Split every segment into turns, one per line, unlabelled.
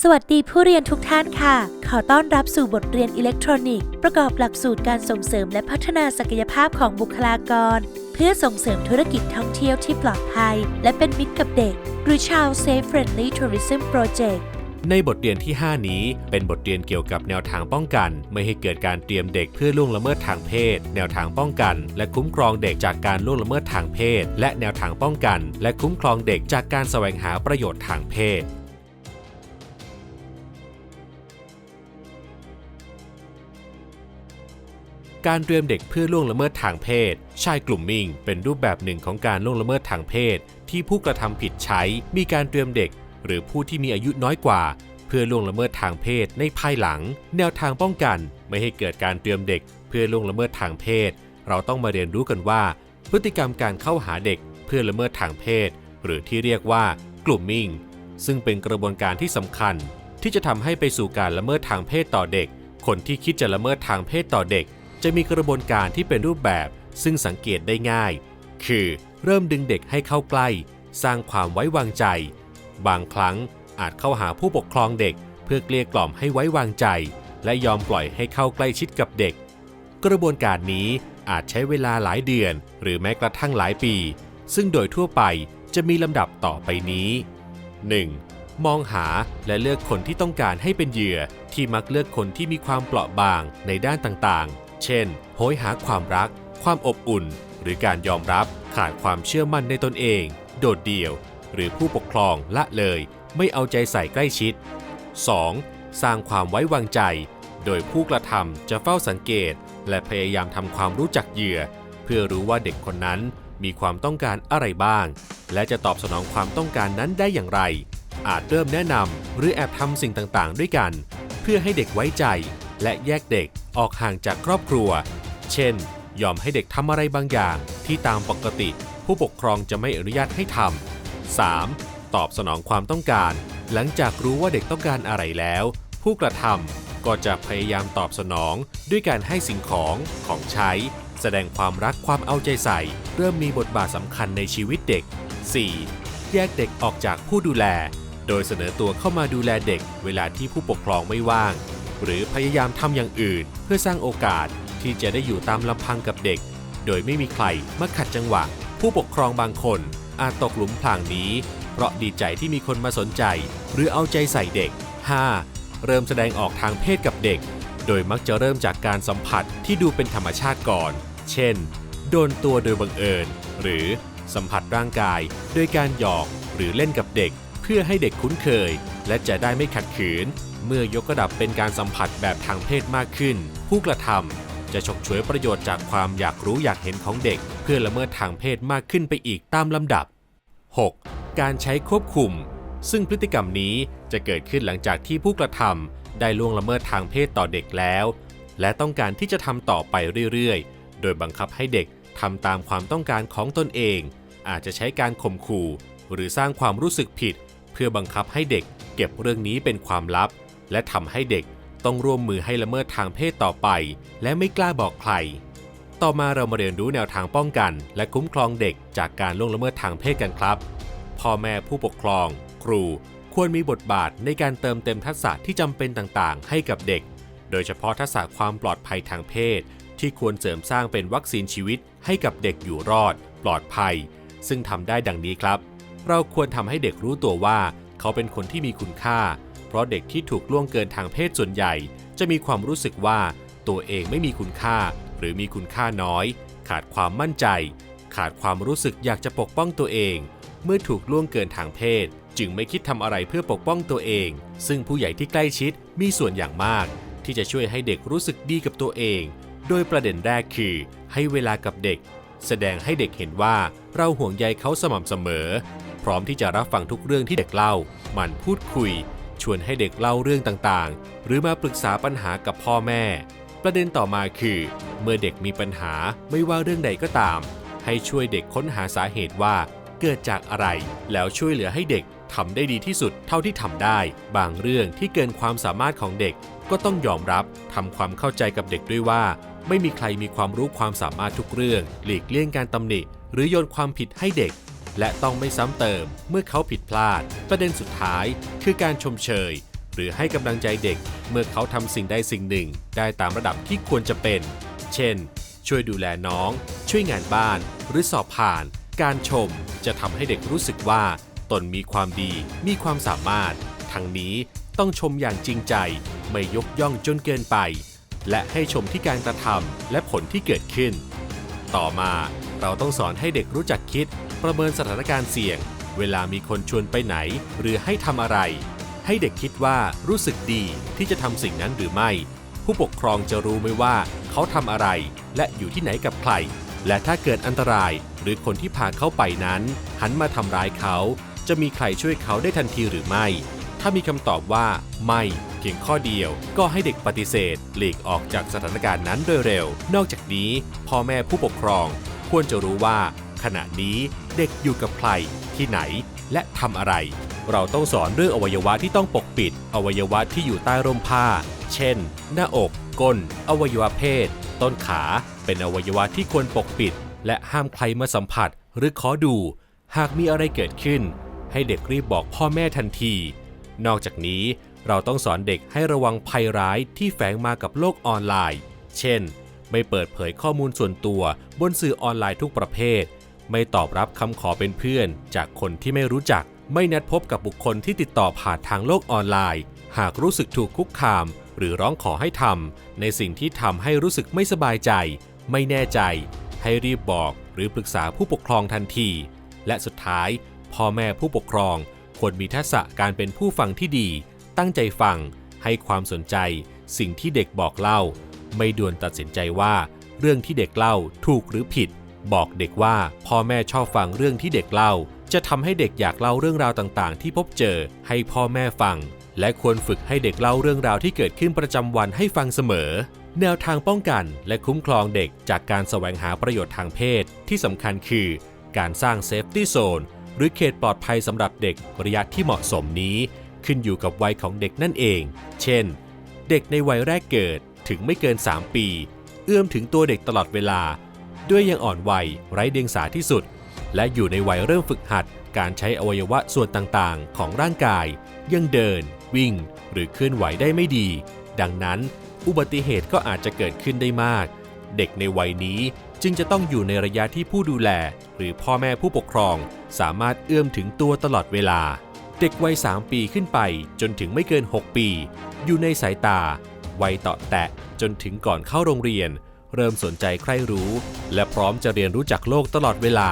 สวัสดีผู้เรียนทุกท่านค่ะ ขอต้อนรับสู่บทเรียนอิเล็กทรอนิกส์ ประกอบหลักสูตรการส่งเสริมและพัฒนาศักยภาพของบุคลากร เพื่อส่งเสริมธุรกิจท่องเที่ยวที่ปลอดภัย และเป็นมิตรกับเด็ก หรือชาว Safe Friendly Tourism Project
ในบทเรียนที่ 5 นี้เป็นบทเรียนเกี่ยวกับแนวทางป้องกัน ไม่ให้เกิดการเตรียมเด็กเพื่อล่วงละเมิดทางเพศ แนวทางป้องกัน และคุ้มครองเด็กจากการล่วงละเมิดทางเพศ และแนวทางป้องกัน และคุ้มครองเด็กจากการแสวงหาประโยชน์ทางเพศ การเตรียมเด็กเพื่อล่วงละเมิดทางเพศ ชายกลุ่มมิงเป็นรูปแบบหนึ่งของการล่วงละเมิดทางเพศ ที่ผู้กระทำผิดใช้ มีการเตรียมเด็ก หรือผู้ที่มีอายุน้อยกว่า เพื่อล่วงละเมิดทางเพศในภายหลัง แนวทางป้องกันไม่ให้เกิดการเตรียมเด็ก เพื่อล่วงละเมิดทางเพศ เราต้องมาเรียนรู้กันว่า พฤติกรรมการเข้าหาเด็ก เพื่อละเมิดทางเพศ หรือที่เรียกว่ากลุ่มมิงซึ่งเป็นกระบวนการที่สำคัญ ที่จะทำให้ไปสู่การละเมิดทางเพศต่อเด็ก คนที่คิดจะละเมิดทางเพศต่อเด็ก จะมีกระบวนการที่เป็นรูปแบบซึ่งสังเกตได้ง่าย คือเริ่มดึงเด็กให้เข้าใกล้ สร้างความไว้วางใจ บางครั้งอาจเข้าหาผู้ปกครองเด็ก เพื่อเกลี้ยกล่อมให้ไว้วางใจ และยอมปล่อยให้เข้าใกล้ชิดกับเด็ก กระบวนการนี้อาจใช้เวลาหลายเดือน หรือแม้กระทั่งหลายปี ซึ่งโดยทั่วไปจะมีลำดับต่อไปนี้ 1. มองหาและเลือกคนที่ต้องการให้เป็นเหยื่อที่มักเลือกคนที่มีความเปราะบางในด้านต่างๆ เช่น โหยหาความรัก ความอบอุ่น หรือการยอมรับขาดความเชื่อมั่นในตนเอง โดดเดี่ยว หรือผู้ปกครองละเลย ไม่เอาใจใส่ใกล้ชิด 2. สร้างความไว้วางใจ โดยผู้กระทำจะเฝ้าสังเกต และพยายามทำความรู้จักเหยื่อ เพื่อรู้ว่าเด็กคนนั้นมีความต้องการอะไรบ้าง และจะตอบสนองความต้องการนั้นได้อย่างไร อาจเริ่มแนะนำหรือแอบทำสิ่งต่างๆ ด้วยกัน เพื่อให้เด็กไว้ใจและแยกเด็ก ออกห่างจากครอบครัว เช่น ยอมให้เด็กทำอะไรบางอย่างที่ตามปกติ ผู้ปกครองจะไม่อนุญาตให้ทำ 3. ตอบสนองความต้องการ หลังจากรู้ว่าเด็กต้องการอะไรแล้ว ผู้กระทำก็จะพยายามตอบสนองด้วยการให้สิ่งของของใช้ แสดงความรักความเอาใจใส่ เริ่มมีบทบาทสำคัญในชีวิตเด็ก 4. แยกเด็กออกจากผู้ดูแล โดยเสนอตัวเข้ามาดูแลเด็ก เวลาที่ผู้ปกครองไม่ว่าง หรือพยายามทำอย่างอื่น เพื่อสร้างโอกาสที่จะได้อยู่ตามลำพังกับเด็ก โดยไม่มีใครมาขัดจังหวะ ผู้ปกครองบางคนอาจตกหลุมพรางนี้ เพราะดีใจที่มีคนมาสนใจ หรือเอาใจใส่เด็ก 5. เริ่มแสดงออกทางเพศกับเด็ก โดยมักจะเริ่มจากการสัมผัสที่ดูเป็นธรรมชาติก่อน เช่น โดนตัวโดยบังเอิญ หรือสัมผัสร่างกาย โดยการหยอกหรือเล่นกับเด็ก เพื่อให้เด็กคุ้นเคย และจะได้ไม่ขัดขืน เมื่อยกระดับเป็นการสัมผัสแบบทางเพศมากขึ้น ผู้กระทำจะฉกฉวยประโยชน์จากความอยากรู้อยากเห็นของเด็ก เพื่อละเมิดทางเพศมากขึ้นไปอีกตามลำดับ 6. การใช้ควบคุม ซึ่งพฤติกรรมนี้จะเกิดขึ้นหลังจากที่ผู้กระทำได้ล่วงละเมิดทางเพศต่อเด็กแล้ว และต้องการที่จะทำต่อไปเรื่อยๆ โดยบังคับให้เด็กทำตามความต้องการของตนเอง อาจจะใช้การข่มขู่ หรือสร้างความรู้สึกผิด เพื่อบังคับให้เด็กเก็บเรื่องนี้เป็นความลับ และทำให้เด็กต้องร่วมมือให้ละเมิดทางเพศต่อไป และไม่กล้าบอกใคร ต่อมาเรามาเรียนรู้แนวทางป้องกัน และคุ้มครองเด็กจากการล่วงละเมิดทางเพศกันครับ พ่อแม่ผู้ปกครอง ครู ควรมีบทบาทในการเติมเต็มทักษะที่จำเป็นต่างๆ ให้กับเด็ก โดยเฉพาะทักษะความปลอดภัยทางเพศ ที่ควรเสริมสร้างเป็นวัคซีนชีวิต ให้กับเด็กอยู่รอด ปลอดภัย ซึ่งทำได้ดังนี้ครับ เราควรทำให้เด็กรู้ตัวว่า เขาเป็นคนที่มีคุณค่า เพราะเด็กที่ถูกล่วงเกินทางเพศส่วนใหญ่ จะมีความรู้สึกว่าตัวเองไม่มีคุณค่า หรือมีคุณค่าน้อย ขาดความมั่นใจ ขาดความรู้สึกอยากจะปกป้องตัวเอง เมื่อถูกล่วงเกินทางเพศ จึงไม่คิดทำอะไรเพื่อปกป้องตัวเอง ซึ่งผู้ใหญ่ที่ใกล้ชิดมีส่วนอย่างมาก ที่จะช่วยให้เด็กรู้สึกดีกับตัวเอง โดยประเด็นแรกคือ ให้เวลากับเด็ก แสดงให้เด็กเห็นว่าเราห่วงใยเขาสม่ำเสมอ พร้อมที่จะรับฟังทุกเรื่องที่เด็กเล่า มันพูดคุย ชวนให้เด็กเล่าเรื่องต่างๆ หรือมาปรึกษาปัญหากับพ่อแม่ ประเด็นต่อมาคือ เมื่อเด็กมีปัญหาไม่ว่าเรื่องใดก็ตาม ให้ช่วยเด็กค้นหาสาเหตุว่า เกิดจากอะไร แล้วช่วยเหลือให้เด็กทำได้ดีที่สุดเท่าที่ทำได้ บางเรื่องที่เกินความสามารถของเด็กก็ต้องยอมรับทำความเข้าใจกับเด็กด้วยว่า ไม่มีใครมีความรู้ความสามารถทุกเรื่อง หลีกเลี่ยงการตำหนิ หรือโยนความผิดให้เด็ก และต้องไม่ซ้ำเติมเมื่อเขาผิดพลาด ประเด็นสุดท้ายคือการชมเชย หรือให้กำลังใจเด็กเมื่อเขาทำสิ่งใดสิ่งหนึ่ง ได้ตามระดับที่ควรจะเป็น เช่น ช่วยดูแลน้อง ช่วยงานบ้าน หรือสอบผ่าน การชมจะทำให้เด็กรู้สึกว่า ตนมีความดี มีความสามารถ ทั้งนี้ต้องชมอย่างจริงใจ ไม่ยกย่องจนเกินไป และให้ชมที่การกระทำและผลที่เกิดขึ้น ต่อมา เราต้องสอนให้เด็กรู้จักคิด ประเมินสถานการณ์เสี่ยง เวลามีคนชวนไปไหน หรือให้ทำอะไร ให้เด็กคิดว่ารู้สึกดีที่จะทำสิ่งนั้นหรือไม่ ผู้ปกครองจะรู้ไหมว่า เขาทำอะไร และอยู่ที่ไหนกับใคร และถ้าเกิดอันตรายหรือคนที่พาเขาไปนั้น หันมาทำร้ายเขา จะมีใครช่วยเขาได้ทันทีหรือไม่ ถ้ามีคำตอบว่า ไม่เพียงข้อเดียวก็ให้เด็กปฏิเสธ หลีกออกจากสถานการณ์นั้นโดยเร็ว นอกจากนี้ พ่อแม่ผู้ปกครอง ควรจะรู้ว่า ขณะนี้เด็กอยู่กับใครที่ไหน และทำอะไร เราต้องสอนเรื่องอวัยวะที่ต้องปกปิด อวัยวะที่อยู่ใต้ร่มผ้า เช่น หน้าอก ก้น อวัยวะเพศ ต้นขา เป็นอวัยวะที่ควรปกปิด และห้ามใครมาสัมผัส หรือขอดู หากมีอะไรเกิดขึ้น ให้เด็กรีบบอกพ่อแม่ทันที นอกจากนี้เราต้องสอนเด็กให้ระวังภัยร้ายที่แฝงมากับโลกออนไลน์ เช่น ไม่เปิดเผยข้อมูลส่วนตัวบนสื่อออนไลน์ทุกประเภท ไม่ตอบรับคำขอเป็นเพื่อน จากคนที่ไม่รู้จัก ไม่นัดพบกับบุคคลที่ติดต่อผ่านทางโลกออนไลน์ หากรู้สึกถูกคุกคาม หรือร้องขอให้ทำในสิ่งที่ทำให้รู้สึกไม่สบายใจ ไม่แน่ใจ ให้รีบบอกหรือปรึกษาผู้ปกครองทันที และสุดท้าย พ่อแม่ผู้ปกครองควรมีทักษะการเป็นผู้ฟังที่ดี ตั้งใจฟัง ให้ความสนใจ สิ่งที่เด็กบอกเล่า ไม่ด่วนตัดสินใจว่า เรื่องที่เด็กเล่าถูกหรือผิด บอกเด็กว่าพ่อแม่ชอบฟังเรื่องที่เด็กเล่า จะทำให้เด็กอยากเล่าเรื่องราวต่างๆ ที่พบเจอให้พ่อแม่ฟัง และควรฝึกให้เด็กเล่าเรื่องราวที่เกิดขึ้นประจำวันให้ฟังเสมอ แนวทางป้องกันและคุ้มครองเด็กจากการแสวงหาประโยชน์ทางเพศ ที่สำคัญคือ การสร้างเซฟตี้โซนหรือเขตปลอดภัยสำหรับเด็กระยะที่เหมาะสมนี้ ขึ้นอยู่กับวัยของเด็กนั่นเอง เช่น เด็กในวัยแรกเกิด ถึงไม่เกิน 3 ปี เอื้อมถึงตัวเด็กตลอดเวลา ด้วยยังอ่อนวัยไร้เดียงสาที่สุด และอยู่ในวัยเริ่มฝึกหัด การใช้อวัยวะส่วนต่างๆ ของร่างกาย ยังเดิน วิ่ง หรือเคลื่อนไหวได้ไม่ดี ดังนั้น อุบัติเหตุก็อาจจะเกิดขึ้นได้มาก เด็กในวัยนี้จึงจะต้องอยู่ในระยะที่ผู้ดูแล หรือพ่อแม่ผู้ปกครอง สามารถเอื้อมถึงตัวตลอดเวลา เด็กวัย 3 ปีขึ้นไปจนถึงไม่เกิน 6 ปี อยู่ในสายตา วัยเตาะแตะจนถึงก่อนเข้าโรงเรียน เริ่มสนใจใคร่รู้ และพร้อมจะเรียนรู้จักโลกตลอดเวลา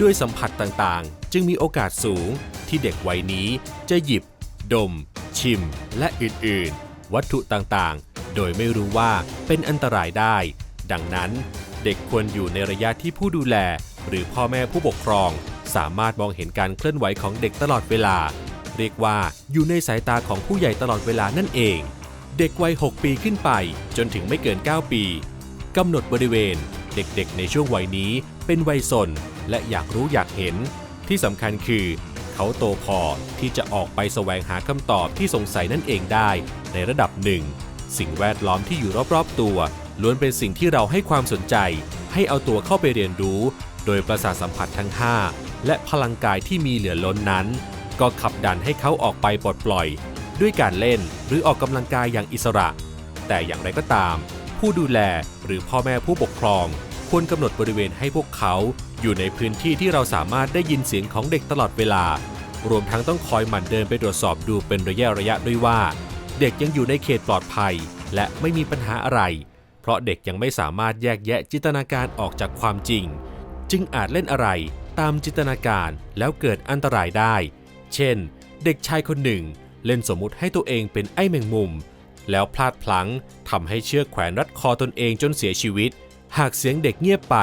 ด้วยสัมผัสต่างๆ จึงมีโอกาสสูง ที่เด็กวัยนี้จะหยิบ ดม ชิม และอื่นๆ วัตถุต่างๆ โดยไม่รู้ว่าเป็นอันตรายได้ ดังนั้นเด็กควรอยู่ในระยะที่ผู้ดูแล หรือพ่อแม่ผู้ปกครอง สามารถมองเห็นการเคลื่อนไหวของเด็กตลอดเวลา เรียกว่าอยู่ในสายตาของผู้ใหญ่ตลอดเวลานั่นเอง เด็กวัย 6 ปีขึ้นไป จนถึงไม่เกิน 9 ปีกำหนดบริเวณ เด็กๆ ในช่วงวัยนี้ เป็นวัยสนและอยากรู้อยากเห็น ที่สำคัญคือ เขาโตพอที่จะออกไปแสวงหาคำตอบที่สงสัยนั่นเองได้ ในระดับหนึ่ง สิ่งแวดล้อมที่อยู่รอบๆ ตัว ล้วนเป็นสิ่งที่เราให้ความสนใจ ให้เอาตัวเข้าไปเรียนรู้ โดยประสาทสัมผัสทั้ง 5 และพลังกายที่มีเหลือล้นนั้น ก็ขับดันให้เขาออกไปปลดปล่อย ด้วยการเล่นหรือออกกำลังกายอย่างอิสระ แต่อย่างไรก็ตาม ผู้ดูแลหรือพ่อแม่ผู้ปกครอง ควรกำหนดบริเวณให้พวกเขาอยู่ในพื้นที่ที่เราสามารถได้ยินเสียงของเด็กตลอดเวลา รวมทั้งต้องคอยหมั่นเดินไปตรวจสอบดูเป็นระยะระยะด้วยว่า เด็กยังอยู่ในเขตปลอดภัย และไม่มีปัญหาอะไร เพราะเด็กยังไม่สามารถแยกแยะจินตนาการออกจากความจริง จึงอาจเล่นอะไรตามจินตนาการแล้วเกิดอันตรายได้ เช่น เด็กชายคนหนึ่ง เล่นสมมุติให้ตัวเองเป็นไอ้แมงมุม แล้วพลาดพลั้งทำให้เชือกแขวนรัดคอตนเองจนเสียชีวิต หากเสียงเด็กเงียบไป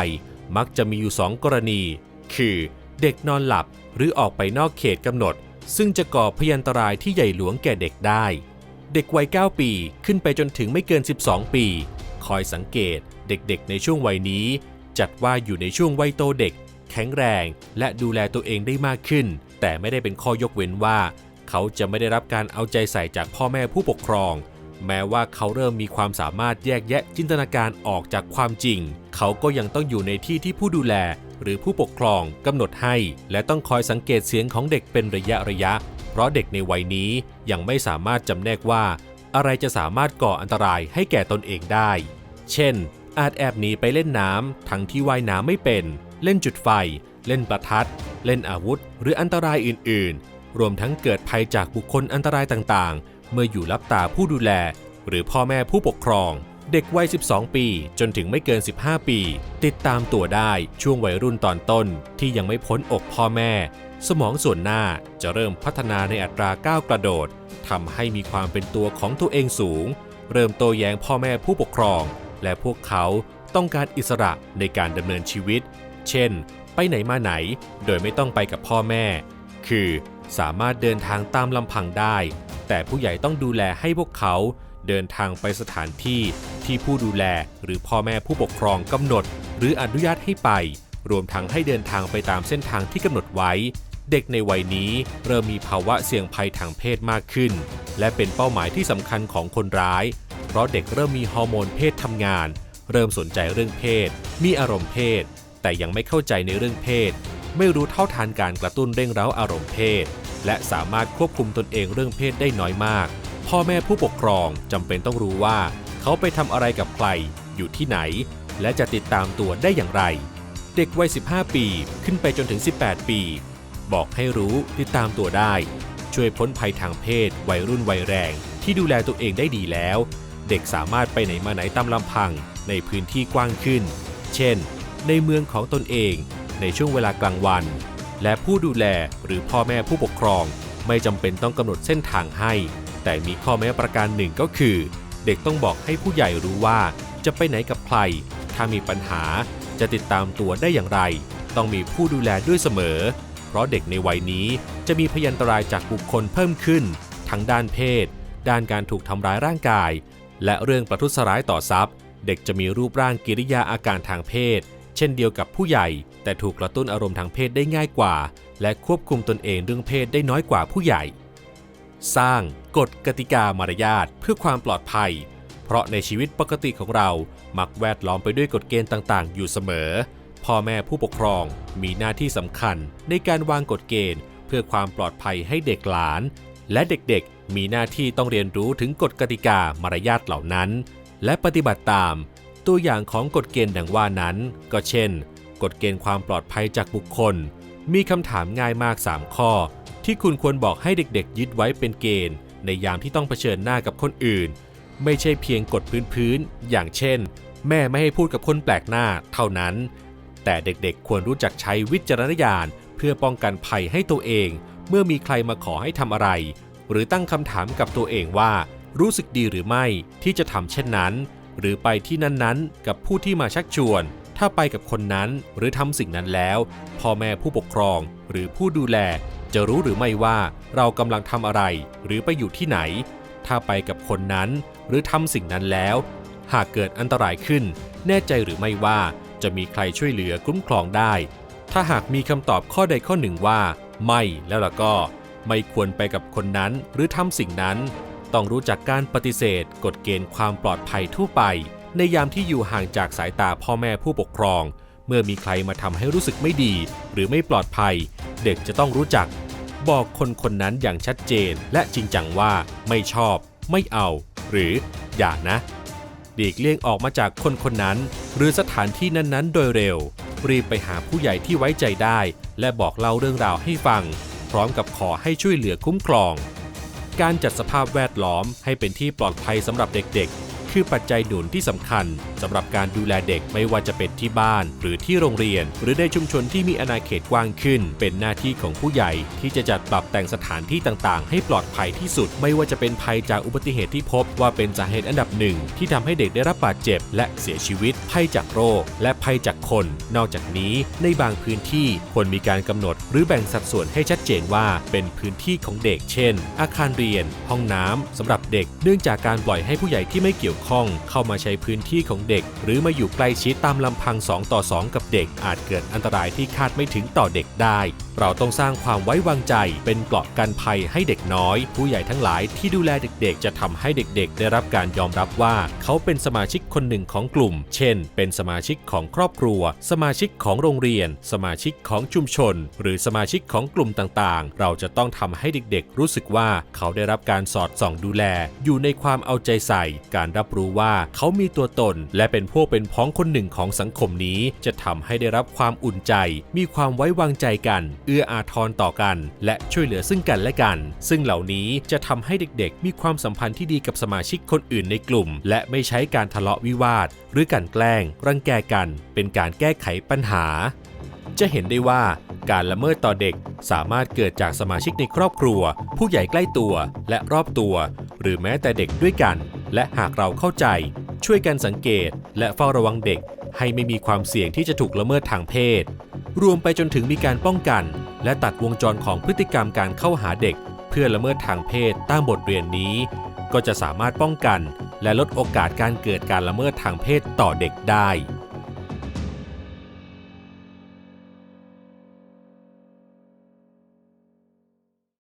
มักจะมีอยู่สองกรณี คือเด็กนอนหลับหรือออกไปนอกเขตกำหนด ซึ่งจะก่อพยันตรายที่ใหญ่หลวงแก่เด็กได้ เด็กวัย 9 ปีขึ้นไปจนถึงไม่เกิน 12 ปี คอยสังเกตเด็กๆ ในช่วงวัยนี้ จัดว่าอยู่ในช่วงวัยโตเด็ก แข็งแรง และดูแลตัวเองได้มากขึ้น แต่ไม่ได้เป็นข้อยกเว้นว่า เขาจะไม่ได้รับการเอาใจใส่จากพ่อแม่ผู้ปกครอง แม้ว่าเขาเริ่มมีความสามารถแยกแยะจินตนาการออกจากความจริง เขาก็ยังต้องอยู่ในที่ที่ผู้ดูแล หรือผู้ปกครองกำหนดให้ และต้องคอยสังเกตเสียงของเด็กเป็นระยะระยะเเพราะเด็กในวัยนี้ยังไม่สามารถจำแนกว่า อะไรจะสามารถก่ออันตรายให้แก่ตนเองได้ เช่น อาจแอบหนีไปเล่นน้ำทั้งที่ว่ายน้ำไม่เป็น เล่นจุดไฟ เล่นประทัด เล่นอาวุธ หรืออันตรายอื่น ๆ รวมทั้งเกิดภัยจากบุคคลอันตรายต่างๆ เมื่ออยู่รับตาผู้ดูแล หรือพ่อแม่ผู้ปกครอง เด็กวัย 12 ปี จนถึงไม่เกิน 15 ปี ติดตามตัวได้ช่วงวัยรุ่นตอนต้นที่ยังไม่พ้นอกพ่อแม่ สมองส่วนหน้าจะเริ่มพัฒนาในอัตราก้าวกระโดดทำให้มีความเป็นตัวของตัวเองสูง เริ่มโตแย้งพ่อแม่ผู้ปกครอง และพวกเขาต้องการอิสระในการดำเนินชีวิต เช่น ไปไหนมาไหน โดยไม่ต้องไปกับพ่อแม่ คือสามารถเดินทางตามลำพังได้ แต่ผู้ใหญ่ต้องดูแลให้พวกเขาเดินทางไปสถานที่ที่ผู้ดูแลหรือพ่อแม่ผู้ปกครองกำหนด หรืออนุญาตให้ไป รวมทั้งให้เดินทางไปตามเส้นทางที่กำหนดไว้ เด็กในวัยนี้เริ่มมีภาวะเสี่ยงภัยทางเพศมากขึ้น และเป็นเป้าหมายที่สำคัญของคนร้าย เพราะเด็กเริ่มมีฮอร์โมนเพศทำงาน เริ่มสนใจเรื่องเพศ มีอารมณ์เพศ แต่ยังไม่เข้าใจในเรื่องเพศ ไม่รู้เท่าทานการกระตุ้นเร่งเร้าอารมณ์เพศ และสามารถควบคุมตนเองเรื่องเพศได้น้อยมาก พ่อแม่ผู้ปกครองจำเป็นต้องรู้ว่า เขาไปทำอะไรกับใคร อยู่ที่ไหน และจะติดตามตัวได้อย่างไร เด็กวัย 15 ปีขึ้นไปจนถึง 18 ปี บอกให้รู้ติดตามตัวได้ ช่วยพ้นภัยทางเพศ วัยรุ่นวัยแรง ที่ดูแลตัวเองได้ดีแล้ว เด็กสามารถไปไหนมาไหนตามลำพังในพื้นที่กว้างขึ้น เช่น ในเมืองของตนเอง ในช่วงเวลากลางวัน และผู้ดูแลหรือพ่อแม่ผู้ปกครอง ไม่จำเป็นต้องกำหนดเส้นทางให้ แต่มีข้อแม้ประการหนึ่งก็คือ เด็กต้องบอกให้ผู้ใหญ่รู้ว่า จะไปไหนกับใคร ถ้ามีปัญหาจะติดตามตัวได้อย่างไร ต้องมีผู้ดูแลด้วยเสมอ เพราะเด็กในวัยนี้จะมีพยันตรายจากบุคคลเพิ่มขึ้น ทั้งด้านเพศ ด้านการถูกทำร้ายร่างกาย และเรื่องประทุษร้ายต่อทรัพย์ เด็กจะมีรูปร่างกิริยาอาการทางเพศ เช่นเดียวกับผู้ใหญ่ แต่ถูกกระตุ้นอารมณ์ทางเพศได้ง่ายกว่า และควบคุมตนเองเรื่องเพศได้น้อยกว่าผู้ใหญ่ สร้างกฎกติกามารยาทเพื่อความปลอดภัย เพราะในชีวิตปกติของเรามักแวดล้อมไปด้วยกฎเกณฑ์ต่างๆ อยู่เสมอ พ่อแม่ผู้ปกครองมีหน้าที่สำคัญในการวางกฎเกณฑ์ เพื่อความปลอดภัยให้เด็กหลาน และเด็กๆ มีหน้าที่ต้องเรียนรู้ถึงกฎกติกามารยาทเหล่านั้น และปฏิบัติตาม ตัวอย่างของกฎเกณฑ์ดังว่านั้น ก็เช่น กฎเกณฑ์ความปลอดภัยจากบุคคล มีคำถามง่ายมาก 3 ข้อ ที่คุณควรบอกให้เด็กๆ ยึดไว้เป็นเกณฑ์ ในยามที่ต้องเผชิญหน้ากับคนอื่น ไม่ใช่เพียงกฎพื้นๆอย่างเช่น แม่ไม่ให้พูดกับคนแปลกหน้าเท่านั้น แต่เด็กๆ ควรรู้จักใช้วิจารณญาณ เพื่อป้องกันภัยให้ตัวเอง เมื่อมีใครมาขอให้ทำอะไร หรือตั้งคำถามกับตัวเองว่า รู้สึกดีหรือไม่ที่จะทำเช่นนั้น หรือไปที่นั้นๆ กับผู้ที่มาชักชวน ถ้าไปกับคนนั้นหรือทำสิ่งนั้นแล้ว พ่อแม่ผู้ปกครองหรือผู้ดูแล จะรู้หรือไม่ว่าเรากำลังทำอะไร หรือไปอยู่ที่ไหน ถ้าไปกับคนนั้นหรือทำสิ่งนั้นแล้ว หากเกิดอันตรายขึ้น แน่ใจหรือไม่ว่าจะมีใครช่วยเหลือคุ้มครองได้ ถ้าหากมีคำตอบข้อใดข้อหนึ่งว่า ไม่แล้วล่ะก็ ไม่ควรไปกับคนนั้นหรือทำสิ่งนั้น ต้องรู้จักการปฏิเสธ กฎเกณฑ์ความปลอดภัยทั่วไป ในยามที่อยู่ห่างจากสายตาพ่อแม่ผู้ปกครอง เมื่อมีใครมาทำให้รู้สึกไม่ดี หรือไม่ปลอดภัย เด็กจะต้องรู้จัก บอกคนคนนั้นอย่างชัดเจน และจริงจังว่าไม่ชอบ ไม่เอา หรืออย่านะหลีกเลี่ยงออกมาจากคนคนนั้น หรือสถานที่นั้นๆ โดยเร็ว รีบไปหาผู้ใหญ่ที่ไว้ใจได้ และบอกเล่าเรื่องราวให้ฟัง พร้อมกับขอให้ช่วยเหลือคุ้มครอง การจัดสภาพแวดล้อมให้เป็นที่ปลอดภัยสำหรับเด็ก คือปัจจัยหนุนที่สำคัญสำหรับการดูแลเด็กไม่ว่าจะเป็นที่บ้าน หรือที่โรงเรียน หรือในชุมชนที่มีอาณาเขตกว้างขึ้น เป็นหน้าที่ของผู้ใหญ่ ที่จะจัดปรับแต่งสถานที่ต่างๆ ให้ปลอดภัยที่สุด ไม่ว่าจะเป็นภัยจากอุบัติเหตุที่พบว่าเป็นสาเหตุอันดับหนึ่งที่ทำให้เด็กได้รับบาดเจ็บ และเสียชีวิต ภัยจากโรค และภัยจากคน นอกจากนี้ ในบางพื้นที่ควรมีการกำหนด หรือแบ่งสัดส่วนให้ชัดเจนว่าเป็นพื้นที่ของเด็ก เช่น อาคารเรียน ห้องน้ำสำหรับเด็ก เนื่องจากการปล่อยให้ผู้ใหญ่ที่ไม่เกี่ยวข้องเข้ามาใช้พื้นที่ของเด็ก หรือมาอยู่ใกล้ชิดตามลำพัง 2 ต่อ 2 กับเด็ก อาจเกิดอันตรายที่คาดไม่ถึงต่อเด็กได้ เราต้องสร้างความไว้วางใจเป็นเกราะกันภัยให้เด็กน้อย ผู้ใหญ่ทั้งหลายที่ดูแลเด็กๆ จะทำให้เด็กๆ ได้รับการยอมรับว่า เขาเป็นสมาชิกคนหนึ่งของกลุ่ม เช่น เป็นสมาชิกของครอบครัว สมาชิกของโรงเรียน สมาชิกของชุมชน หรือสมาชิกของกลุ่มต่างๆ เราจะต้องทำให้เด็กๆ รู้สึกว่าเขาได้รับการสอดส่องดูแล อยู่ในความเอาใจใส่การรับรู้ว่าเขามีตัวตน และเป็นพวกเป็นพ้องคนหนึ่งของสังคมนี้ จะทำให้ได้รับความอุ่นใจ มีความไว้วางใจกัน เอื้ออาทรต่อกัน และช่วยเหลือซึ่งกันและกัน ซึ่งเหล่านี้จะทำให้เด็กๆ มีความสัมพันธ์ที่ดีกับสมาชิกคนอื่นในกลุ่ม และไม่ใช้การทะเลาะวิวาท หรือการแกล้ง รังแกกัน เป็นการแก้ไขปัญหา จะเห็นได้ว่าการละเมิดต่อเด็กสามารถเกิดจากสมาชิกในครอบครัว ผู้ใหญ่ใกล้ตัวและรอบตัว หรือแม้แต่เด็กด้วยกัน และหากเราเข้าใจ ช่วยกันสังเกต และเฝ้าระวังเด็ก ให้ไม่มีความเสี่ยงที่จะถูกละเมิดทางเพศ รวมไปจนถึงมีการป้องกัน และตัดวงจรของพฤติกรรมการเข้าหาเด็ก เพื่อละเมิดทางเพศตามบทเรียนนี้ ก็จะสามารถป้องกัน และลดโอกาสการเกิดการละเมิดทางเพศต่อเด็กได้